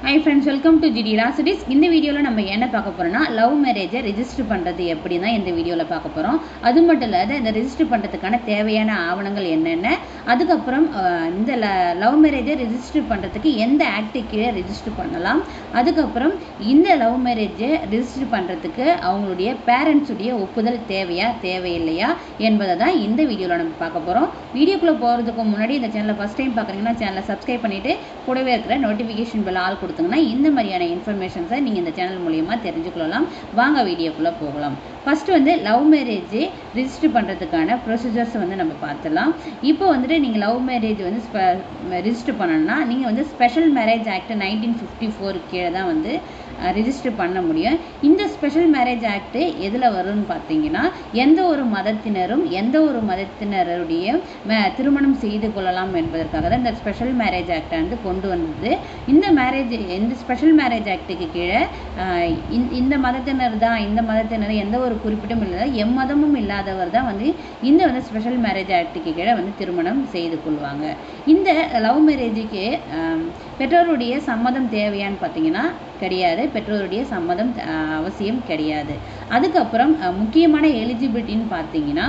Hi friends welcome to GD ராசிடிஸ் இந்த வீடியோவில் நம்ம என்ன பார்க்க போகிறோம்னா லவ் மேரேஜை ரிஜிஸ்டர் பண்ணுறது எப்படி தான் இந்த வீடியோவில் பார்க்க போகிறோம் அது மட்டும் இல்லாத இந்த ரெஜிஸ்டர் பண்ணுறதுக்கான தேவையான ஆவணங்கள் என்னென்ன அதுக்கப்புறம் இந்த லவ் மேரேஜை ரிஜிஸ்டர் பண்ணுறதுக்கு எந்த ஆக்டு கீழே ரெஜிஸ்டர் பண்ணலாம். அதுக்கப்புறம் இந்த லவ் மேரேஜை ரெஜிஸ்டர் பண்ணுறதுக்கு அவங்களுடைய பேரண்ட்ஸுடைய ஒப்புதல் தேவையா தேவையில்லையா என்பதை தான் இந்த வீடியோவில் நம்ம பார்க்க போகிறோம் வீடியோக்குள்ளே போகிறதுக்கு முன்னாடி இந்த சேனலை ஃபஸ்ட் டைம் பார்க்குறீங்கன்னா சேனலை சப்ஸ்கிரைப் பண்ணிவிட்டு கூடவே இருக்கிற நோட்டிஃபிகேஷன் பெல் ஆல் கொடுத்தீங்கன்னா இந்த மாதிரியான இன்ஃபர்மேஷன்ஸை நீங்கள் இந்த சேனல் மூலியமாக தெரிஞ்சுக்கொள்ளலாம். வாங்க வீடியோக்குள்ளே போகலாம். ஃபஸ்ட்டு வந்து லவ் மேரேஜ் ரிஜிஸ்டர் பண்ணுறதுக்கான ப்ரொசீஜர்ஸ் வந்து நம்ம பார்த்துலாம் இப்போ வந்துட்டு நீங்கள் லவ் மேரேஜ் வந்து ரிஜிஸ்டர் பண்ணணும்னா நீங்கள் வந்து special marriage act nineteen fifty four கீழே தான் வந்து ரிஜிஸ்டர் பண்ண முடியும். இந்த ஸ்பெஷல் மேரேஜ் ஆக்ட்டு எதில் வரும்னு பார்த்தீங்கன்னா எந்த ஒரு மதத்தினரும் எந்த ஒரு மதத்தினருடைய திருமணம் செய்து கொள்ளலாம் என்பதற்காக தான் இந்த ஸ்பெஷல் மேரேஜ் ஆக்டை வந்து கொண்டு வந்தது. இந்த மேரேஜ் இந்த ஸ்பெஷல் மேரேஜ் ஆக்டுக்கு கீழே இந்த- மதத்தினர் தான் இந்த மதத்தினர் எந்த ஒரு குறிப்பிட்டும் இல்லை எம்மதமும் இல்லாதவர் தான் வந்து இந்த வந்து ஸ்பெஷல் மேரேஜ் ஆக்டுக்கு கீழே வந்து திருமணம் செய்து கொள்வாங்க. இந்த லவ் மேரேஜுக்கு பெற்றோருடைய சம்மதம் தேவையான்னு பார்த்தீங்கன்னா கிடையாது பெற்றோருடைய சம்மதம் அவசியம் கிடையாது. அதுக்கப்புறம் முக்கியமான எலிஜிபிலிட்டின்னு பார்த்தீங்கன்னா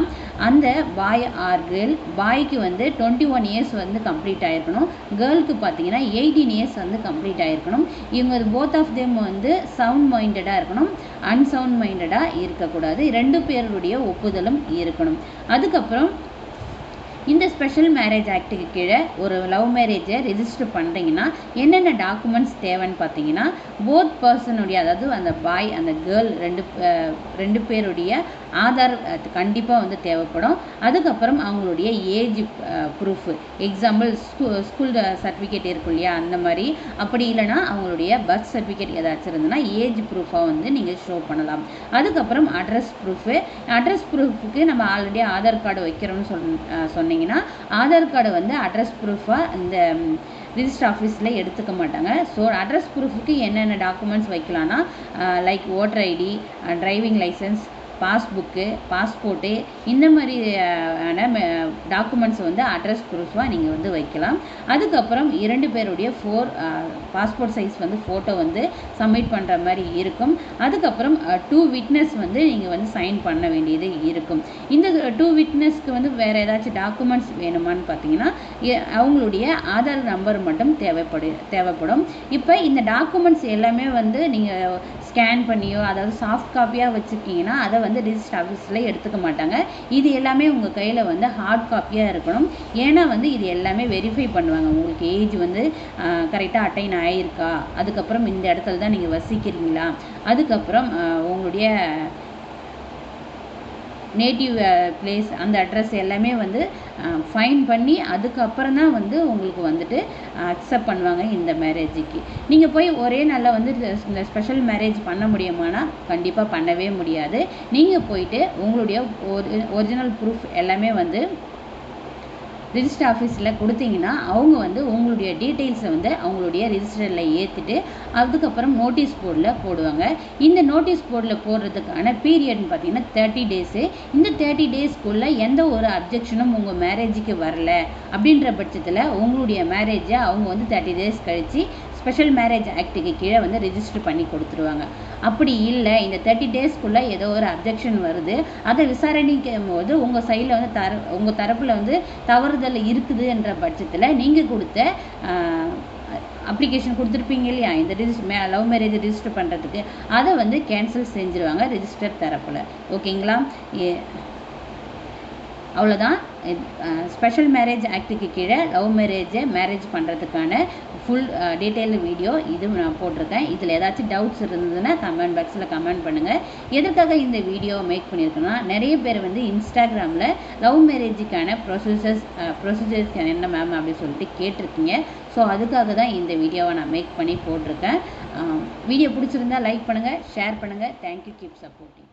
அந்த பாய் ஆர் கேர்ள் பாய்க்கு வந்து டுவெண்ட்டி ஒன் இயர்ஸ் வந்து கம்ப்ளீட் ஆகிருக்கணும் கேர்ளுக்கு பார்த்தீங்கன்னா எயிட்டீன் இயர்ஸ் வந்து கம்ப்ளீட் ஆகிருக்கணும் இவங்க போத் ஆஃப் தேம் வந்து சவுண்ட் மைண்டடாக இருக்கணும். அன்சவுண்ட் மைண்டடாக இருக்கக்கூடாது. ரெண்டு பேருடைய ஒப்புதலும் இருக்கணும். அதுக்கப்புறம் இந்த ஸ்பெஷல் மேரேஜ் ஆக்டுக்கு கீழே ஒரு லவ் மேரேஜை ரெஜிஸ்டர் பண்ணுறீங்கன்னா என்னென்ன டாக்குமெண்ட்ஸ் தேவைன்னு பார்த்தீங்கன்னா போத் பர்சனுடைய அதாவது அந்த பாய் அந்த கேர்ள் ரெண்டு ரெண்டு பேருடைய ஆதார் கண்டிப்பாக வந்து தேவைப்படும். அதுக்கப்புறம் அவங்களுடைய age proof example school school certificate இருக்கும் இல்லையா அந்த மாதிரி. அப்படி இல்லைன்னா அவங்களுடைய பர்த் சர்டிஃபிகேட் ஏதாச்சும் இருந்ததுன்னா ஏஜ் ப்ரூஃபாக வந்து நீங்கள் ஷோ பண்ணலாம். அதுக்கப்புறம் அட்ரஸ் ப்ரூஃபு அட்ரஸ் ப்ரூஃபுக்கு நம்ம ஆல்ரெடி ஆதார் கார்டு வைக்கிறோம்னு சொன் சொன்னீங்கன்னா ஆதார் கார்டை வந்து அட்ரஸ் ப்ரூஃபாக இந்த ரிஜிஸ்டர் ஆஃபீஸில் எடுத்துக்க மாட்டாங்க. ஸோ அட்ரஸ் ப்ரூஃபுக்கு என்னென்ன documents வைக்கலாம்னா like voter ID driving licence passbook passport இந்த மாதிரியான டாக்குமெண்ட்ஸ் வந்து அட்ரஸ் ப்ரூஃபாக நீங்கள் வந்து வைக்கலாம். அதுக்கப்புறம் இரண்டு பேருடைய ஃபோர் பாஸ்போர்ட் சைஸ் வந்து ஃபோட்டோ வந்து சப்மிட் பண்ணுற மாதிரி இருக்கும். அதுக்கப்புறம் டூ விட்னஸ் வந்து நீங்கள் வந்து சைன் பண்ண வேண்டியது இருக்கும். இந்த டூ விட்னஸ்க்கு வந்து வேறு ஏதாச்சும் டாக்குமெண்ட்ஸ் வேணுமான்னு பார்த்தீங்கன்னா அவங்களுடைய ஆதார் நம்பர் மட்டும் தேவைப்படு தேவைப்படும். இப்போ இந்த டாக்குமெண்ட்ஸ் எல்லாமே வந்து நீங்கள் ஸ்கேன் பண்ணியோ அதாவது சாஃப்ட் காப்பியாக வச்சுருக்கீங்கன்னா அதை வந்து ரிஜிஸ்டர் ஆஃபீஸில் எடுத்துக்க மாட்டாங்க. இது எல்லாமே உங்கள் கையில் வந்து ஹார்ட் காப்பியாக இருக்கணும். ஏன்னா வந்து இது எல்லாமே வெரிஃபை பண்ணுவாங்க. உங்களுக்கு ஏஜ் வந்து கரெக்டாக அட்டைன் ஆகியிருக்கா அதுக்கப்புறம் இந்த இடத்துல தான் நீங்கள் வசிக்கிறீங்களா? அதுக்கப்புறம் உங்களுடைய நேட்டிவ் பிளேஸ் uh, அந்த அட்ரஸ் எல்லாமே வந்து uh, ஃபைன் பண்ணி அதுக்கப்புறம் தான் வந்து உங்களுக்கு வந்துட்டு uh, அக்செப்ட் பண்ணுவாங்க இந்த மேரேஜுக்கு நீங்கள் போய் ஒரே நாளில் வந்து இந்த- இந்த ஸ்பெஷல் மேரேஜ் பண்ண முடியுமானா கண்டிப்பாக பண்ணவே முடியாது. நீங்கள் போயிட்டு உங்களுடைய ஒரிஜினல் ப்ரூஃப் எல்லாமே வந்து ரிஜிஸ்டர் ஆஃபீஸில் கொடுத்தீங்கன்னா அவங்க வந்து உங்களுடைய டீட்டெயில்ஸை வந்து அவங்களுடைய ரிஜிஸ்டரில் ஏற்றிட்டு அதுக்கப்புறம் நோட்டீஸ் போர்டில் போடுவாங்க. இந்த நோட்டீஸ் போர்டில் போடுறதுக்கான பீரியட்னு பார்த்தீங்கன்னா தேர்ட்டி டேஸு இந்த தேர்ட்டி டேஸ்க்குள்ளே எந்த ஒரு அப்ஜெக்ஷனும் உங்கள் மேரேஜுக்கு வரல. அப்படின்ற பட்சத்தில் உங்களுடைய மேரேஜை அவங்க வந்து தேர்ட்டி டேஸ் கழித்து ஸ்பெஷல் மேரேஜ் ஆக்ட்டுக்கு கீழே வந்து ரிஜிஸ்டர் பண்ணி கொடுத்துருவாங்க. அப்படி இல்லை இந்த தேர்ட்டி டேஸ்க்குள்ளே ஏதோ ஒரு அப்ஜெக்ஷன் வருது. அதை விசாரணைக்கும் போது உங்கள் சைடில் வந்து தர உங்கள் தரப்பில் வந்து தவறுதல் இருக்குதுன்ற பட்சத்தில் நீங்கள் கொடுத்த அப்ளிகேஷன் கொடுத்துருப்பீங்க இல்லையா? இந்த ரிஜிஸ்ட் மே லவ் மேரேஜ் ரிஜிஸ்டர் பண்ணுறதுக்கு அதை வந்து கேன்சல் செஞ்சுருவாங்க ரிஜிஸ்டர் தரப்பில். ஓகேங்களா ஏ அவ்வளோதான் ஸ்பெஷல் மேரேஜ் ஆக்டுக்கு கீழே லவ் மேரேஜை மேரேஜ் பண்ணுறதுக்கான ஃபுல் டீட்டெயில் வீடியோ இது நான் போட்டிருக்கேன். இதில் ஏதாச்சும் டவுட்ஸ் இருந்ததுன்னா கமெண்ட் பாக்ஸில் கமெண்ட் பண்ணுங்கள் எதுக்காக இந்த வீடியோ மேக் பண்ணியிருக்கேன்னா நிறைய பேர் வந்து இன்ஸ்டாகிராமில் லவ் மேரேஜுக்கான ப்ரொசீஜர்ஸ் ப்ரொசீஜர்ஸ் என்ன மேம் அப்படின்னு சொல்லிட்டு கேட்டிருக்கீங்க. ஸோ அதுக்காக தான் இந்த வீடியோவை நான் மேக் பண்ணி போட்டிருக்கேன். வீடியோ பிடிச்சிருந்தா லைக் பண்ணுங்கள் ஷேர் பண்ணுங்கள் தேங்க்யூ கீப் சப்போர்ட்டிங்